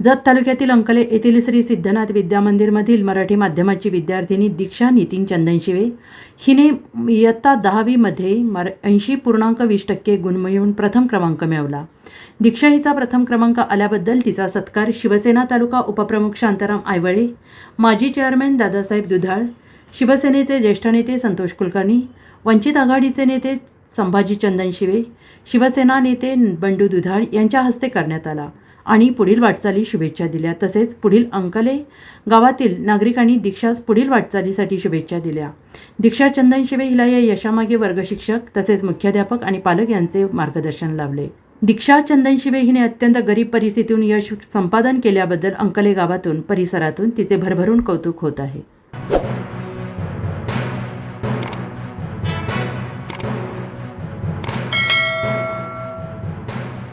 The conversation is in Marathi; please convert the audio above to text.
जत तालुक्यातील अंकले येथील श्री सिद्धनाथ विद्या मंदिरमधील मराठी माध्यमाची विद्यार्थिनी दीक्षा नितीन चंदनशिवे हिने इयत्ता दहावीमध्ये मर ऐंशी पूर्णांक वीस टक्के गुण मिळवून प्रथम क्रमांक मिळवला. दीक्षा हिचा प्रथम क्रमांक आल्याबद्दल तिचा सत्कार शिवसेना तालुका उपप्रमुख शांताराम आयवळे माजी चेअरमॅन दादासाहेब दुधाळ शिवसेनेचे ज्येष्ठ नेते संतोष कुलकर्णी वंचित आघाडीचे नेते संभाजी चंदनशिवे शिवसेना नेते बंडू दुधाळ यांच्या हस्ते करण्यात आला. आणि पुढील वाटचाली शुभेच्छा दिल्या. तसेच पुढील अंकले गावातील नागरिकांनी दीक्षास पुढील वाटचालीसाठी शुभेच्छा दिल्या. दीक्षा चंदनशिवे हिला या यशामागे वर्गशिक्षक तसेच मुख्याध्यापक आणि पालक यांचे मार्गदर्शन लाभले. दीक्षा चंदनशिवे हिने अत्यंत गरीब परिस्थितीतून यश संपादन केल्याबद्दल अंकले गावातून परिसरातून तिचे भरभरून कौतुक होत आहे.